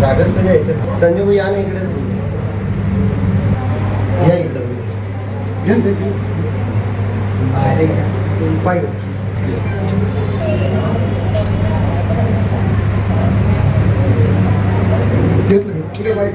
सागर तुझ्या याच्यात संजू या ना इकडे. या इकडे. पाहिजे इकडे बाईक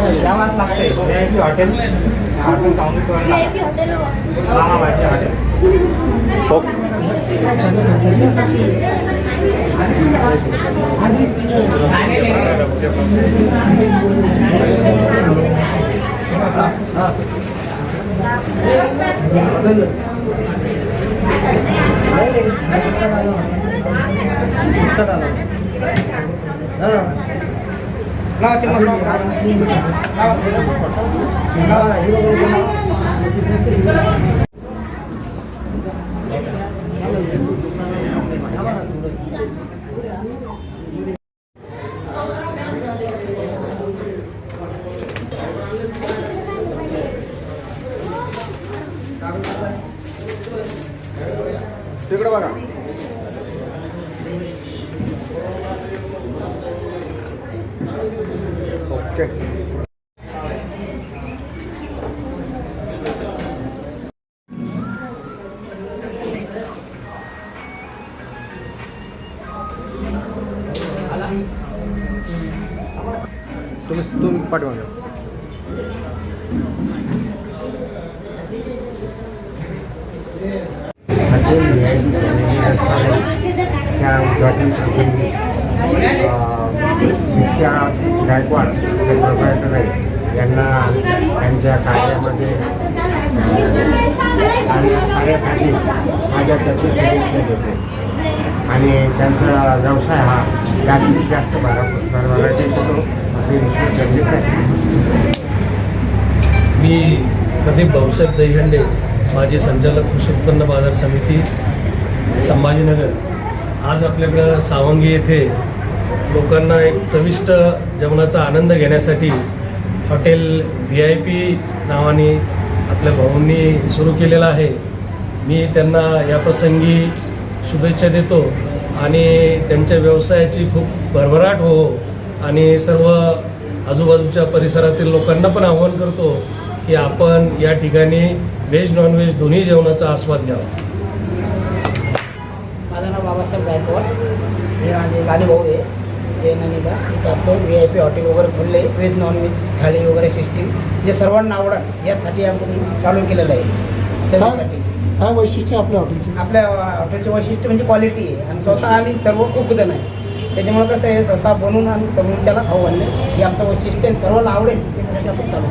यावाच लागते व्हीआयपी हॉटेल आपण सांगतो मामा भाजी हॉटेल लावा ते मग लावा. लावा. तिकडे बघा ओके तुम्ही तुम्ही पाठवा हॉटेल व्ही आय पी त्या उद्घाटन प्रसंगी दीक्षा गायकवाड हे प्रोप्रायटर यांना त्यांच्या कार्यामध्ये अं, कार्य- कार्यासाठी माझ्यातर्फे शुभेच्छा देतो. आणि त्यांचा व्यवसाय हा जास्तीत जास्त भरा भरभराटी होतो असे विश्वास गरजेचं आहे मी प्रदीप भाऊसाहेब दहीहंडे माझे संचालक कृषी उत्पन्न बाजार समिती संभाजीनगर. आज आपल्याकडं सावंगी येथे लोकांना एक चविष्ट जेवणाचा आनंद घेण्यासाठी हॉटेल व्ही आय पी नावाने आपल्या भाऊंनी सुरू केलेलं आहे. मी त्यांना या प्रसंगी शुभेच्छा देतो आणि त्यांच्या व्यवसायाची खूप भरभराट हो आणि सर्व आजूबाजूच्या परिसरातील लोकांना पण आवाहन करतो की आपण या ठिकाणी व्हेज नॉनव्हेज दोन्ही जेवणाचा आस्वाद घ्यावा. माझं नाव बाबासाहेब गायकवाड. हे माझे लाली भाऊ आहे. नाही का? इथं आपलं व्ही आय पी हॉटेल वगैरे खुलले व्हेज नॉनव्हेज थाळी वगैरे सिस्टीम जे सर्वांना आवडेल यासाठी आपण चालू केलेलं आहे. सर्वांसाठी काय वैशिष्ट्य आपल्या हॉटेलचं आपल्या हॉटेलचे वैशिष्ट्य म्हणजे क्वालिटी आहे. आणि स्वतः आम्ही सर्व कुकजण आहे. त्याच्यामुळे कसं आहे स्वतः बनवून आणि सर्व त्याला खाऊ घालणे हे आमचं वैशिष्ट्य. सर्वांना आवडेल याच्यासाठी आपण चालू